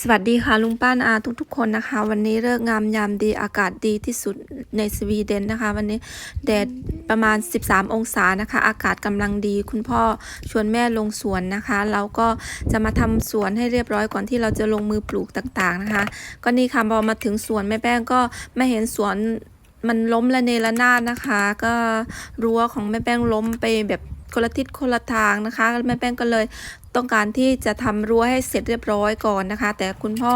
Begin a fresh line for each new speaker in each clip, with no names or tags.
สวัสดีค่ะลุงป้านาทุกๆ คนนะคะ วันนี้เลิกงามยามดีอากาศดีที่สุดในสวีเดนนะคะ วันนี้แดดประมาณ 13 องศานะคะ อากาศกำลังดีคุณพ่อชวนแม่ลงสวนนะคะ เราก็จะมาทำสวนให้เรียบร้อยก่อนที่เราจะลงมือปลูกต่างๆนะคะ ก็นี่ค่ะพอมาถึงสวนแม่แป้งก็ไม่เห็นสวนมันล้มละเนระนาดนะคะ ก็รั้วของแม่แป้งล้มไปแบบ คนละทิศคนละทางนะคะแม่แป้งก็เลยต้องการที่จะทำรั้วให้เสร็จเรียบร้อยก่อนนะคะ แต่คุณพ่อ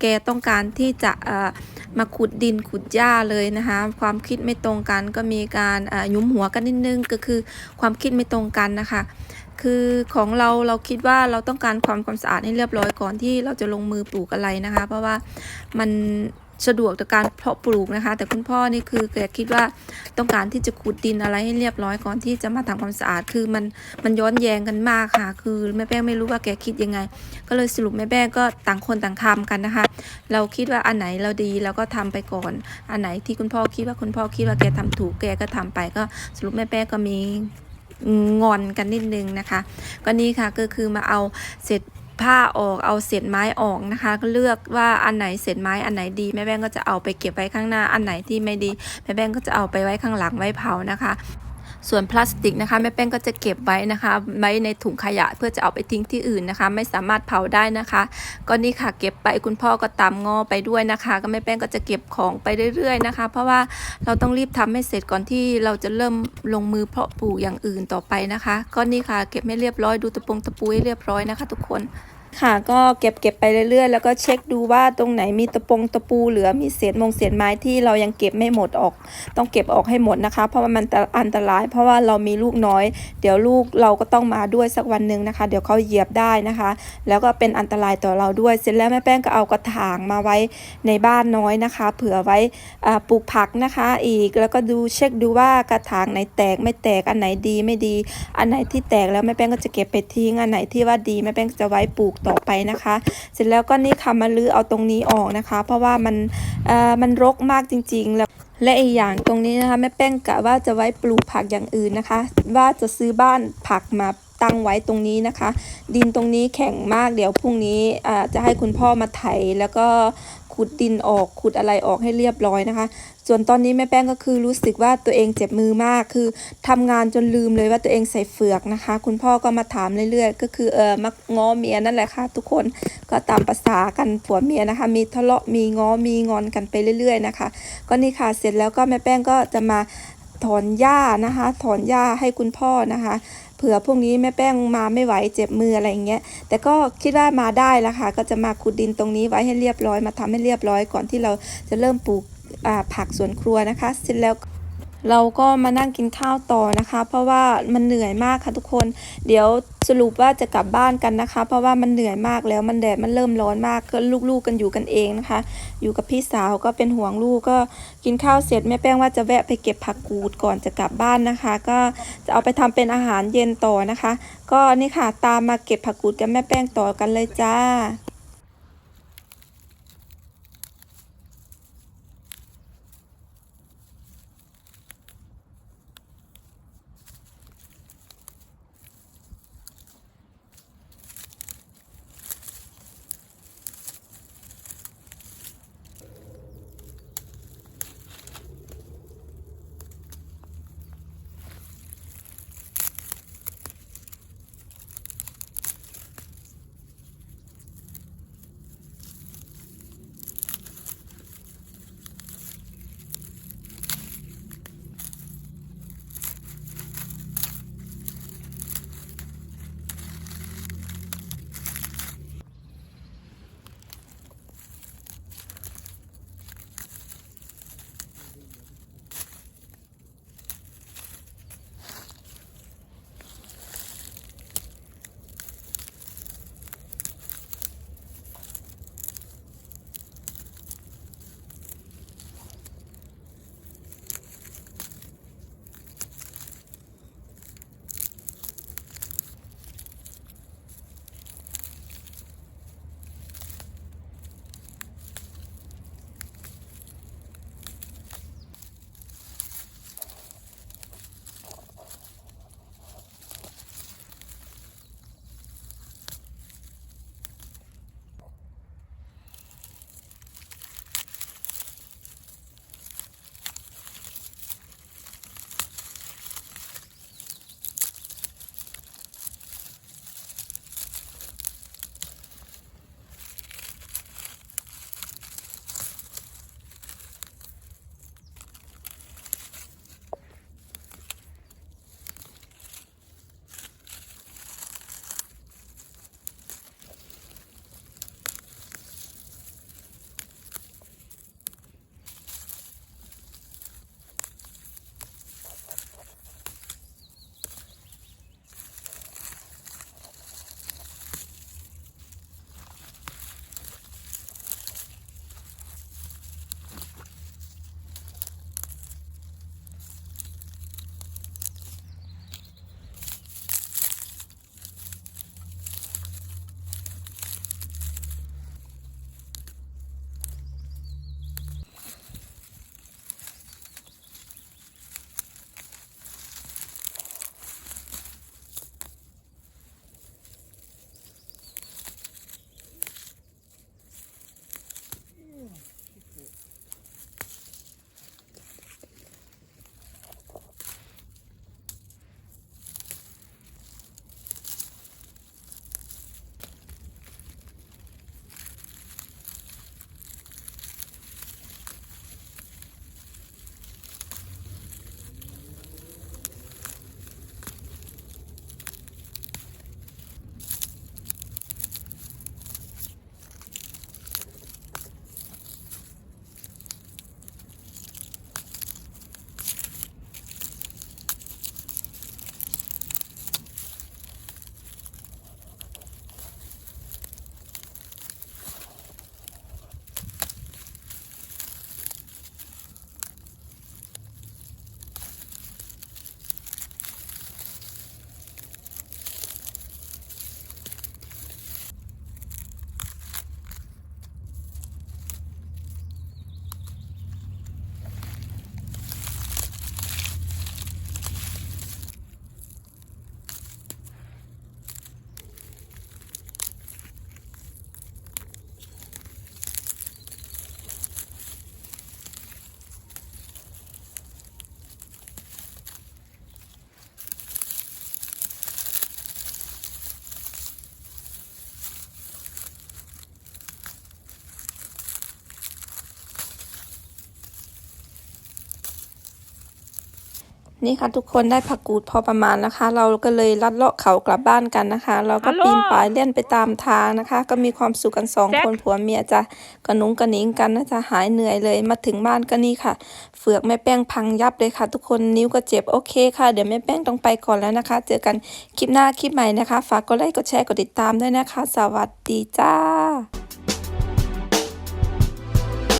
แกต้องการที่จะมาขุดดินขุดหญ้าเลยนะคะ ความคิดไม่ตรงกันก็มีการยุ้มหัวกันนิดนึงก็คือความคิดไม่ตรงกันนะคะคือของเราเราคิดว่าเราต้องการความความสะอาดให้เรียบร้อยก่อนที่เราจะลงมือปลูกอะไรนะคะ เพราะว่ามัน สะดวกต่อการเพาะปลูกนะคะ แต่คุณพ่อนี่คือแกคิดว่าต้องการที่จะขุดดินอะไรให้เรียบร้อยก่อนที่จะมาทำความสะอาดคือมันมันย้อนแย้งกันมากค่ะ คือแม่แป้งไม่รู้ว่าแกคิดยังไง ก็เลยสรุปแม่แป้งก็ต่างคนต่างทำกันนะคะ เราคิดว่าอันไหนเราดีเราก็ทำไปก่อน อันไหนที่คุณพ่อคิดว่าคุณพ่อคิดว่าแกทำถูกแกก็ทำไปก็สรุปแม่แป้งก็มีงอนกันนิดนึงนะคะ ก็นี่ค่ะก็คือมาเอาเศษ ผ้าออกเอาเศษไม้ออกนะคะ ก็เลือกว่าอันไหนเศษไม้อันไหนดีแม่แบงก็จะเอาไปเก็บไว้ข้างหน้าอันไหนที่ไม่ดีแม่แบงก็จะเอาไปไว้ข้างหลังไว้เผานะคะ ส่วนพลาสติกนะคะแม่แป้งก็จะเก็บไว้นะคะไว้ในถุงขยะเพื่อจะเอาไปทิ้งที่อื่นนะคะ ไม่สามารถเผาได้นะคะ ก็นี่ค่ะเก็บไปคุณพ่อก็ตามงอไปด้วยนะคะ ก็แม่แป้งก็จะเก็บของไปเรื่อยๆนะคะ เพราะว่าเราต้องรีบทำให้เสร็จก่อนที่เราจะเริ่มลงมือเพาะปลูกอย่างอื่นต่อไปนะคะ ก็นี่ค่ะเก็บให้เรียบร้อยดูตะปงตะปูให้เรียบร้อยนะคะ ทุกคน ค่ะก็เก็บเก็บไปเรื่อยๆ แล้วก็เช็คดูว่าตรงไหนมีตะปงตะปูเหลือมีเศษมงเศษไม้ที่เรายังเก็บไม่หมดออก ต้องเก็บออกให้หมดนะคะ เพราะว่ามันอันตราย เพราะว่าเรามีลูกน้อย เดี๋ยวลูกเราก็ต้องมาด้วยสักวันหนึ่งนะคะ เดี๋ยวเขาเหยียบได้นะคะ แล้วก็เป็นอันตรายต่อเราด้วย เสร็จแล้วแม่แป้งก็เอากระถางมาไว้ในบ้านน้อยนะคะ เผื่อไว้ปลูกผักนะคะ อีกแล้วก็ดูเช็คดูว่ากระถางไหนแตกไม่แตกอันไหนดีไม่ดี อันไหนที่แตกแล้วแม่แป้งก็จะเก็บไปทิ้งอันไหนที่ว่าดีแม่แป้งจะไว้ปลูกต่อไปนะคะ เสร็จแล้วก็นี่ค่ะมาลื้อเอาตรงนี้ออกนะคะ เพราะว่ามันเอ่อมันรกมากจริง ๆ แล้วและอีกอย่างตรงนี้นะคะแม่แป้งกะว่าจะไว้ปลูกผักอย่างอื่นนะคะ ว่าจะซื้อบ้านผักมา ตั้งไว้ตรงนี้นะคะ ดินตรงนี้แข็งมากเดี๋ยวพรุ่งนี้จะให้คุณพ่อมาไถแล้วก็ขุดดินออกขุดอะไรออกให้เรียบร้อยนะคะ ส่วนตอนนี้แม่แป้งก็คือรู้สึกว่าตัวเองเจ็บมือมากคือทำงานจนลืมเลยว่าตัวเองใส่เฟือกนะคะ คุณพ่อก็มาถามเรื่อยๆ ก็คือเออมักง้อเมียนั่นแหละค่ะ ทุกคนก็ตามภาษากันผัวเมียนะคะ มีทะเลาะมีง้อมีงอนกันไปเรื่อย ๆนะคะ ก็นี่ค่ะเสร็จแล้วก็แม่แป้งก็จะมาถอนหญ้านะคะ ถอนหญ้าให้คุณพ่อนะคะ ผื่อพรุ่งนี้แม่แป้งมาไม่ไหวเจ็บมืออะไรอย่างเงี้ย แต่ก็คิดว่ามาได้ละค่ะ ก็จะมาขุดดินตรงนี้ไว้ให้เรียบร้อยมาทำให้เรียบร้อยก่อนที่เราจะเริ่มปลูกผักสวนครัวนะคะ เสร็จแล้ว เราก็มานั่งกินข้าวต่อนะคะ เพราะว่ามันเหนื่อยมากค่ะทุกคน เดี๋ยวสรุปว่าจะกลับบ้านกันนะคะ เพราะว่ามันเหนื่อยมากแล้วมันแดดมันเริ่มร้อนมากก็ลูกๆกันอยู่กันเองนะคะ อยู่กับพี่สาวก็เป็นห่วงลูกก็กินข้าวเสร็จแม่แป้งว่าจะแวะไปเก็บผักกูดก่อนจะกลับบ้านนะคะ ก็จะเอาไปทำเป็นอาหารเย็นต่อนะคะ ก็นี่ค่ะตามมาเก็บผักกูดกับแม่แป้งต่อกันเลยจ้า นี่ค่ะทุกคนได้ผักกูดพอประมาณนะคะ เราก็เลยลัดเลาะเขากลับบ้านกันนะคะ เราก็
ฮัลโหล
ปีนป่ายเล่นไปตามทางนะคะ ก็มีความสุขกันสอง
แจ็ค
คนผัวเมียจะกระนุงกระหนิงกันนะจะหายเหนื่อยเลยมาถึงบ้านก็นี่ค่ะ เฟือกแม่แป้งพังยับเลยค่ะ ทุกคนนิ้วก็เจ็บโอเคค่ะ เดี๋ยวแม่แป้งต้องไปก่อนแล้วนะคะ เจอกันคลิปหน้าคลิปใหม่นะคะ ฝากกดไลค์กดแชร์กดติดตามด้วยนะคะ สวัสดีจ้า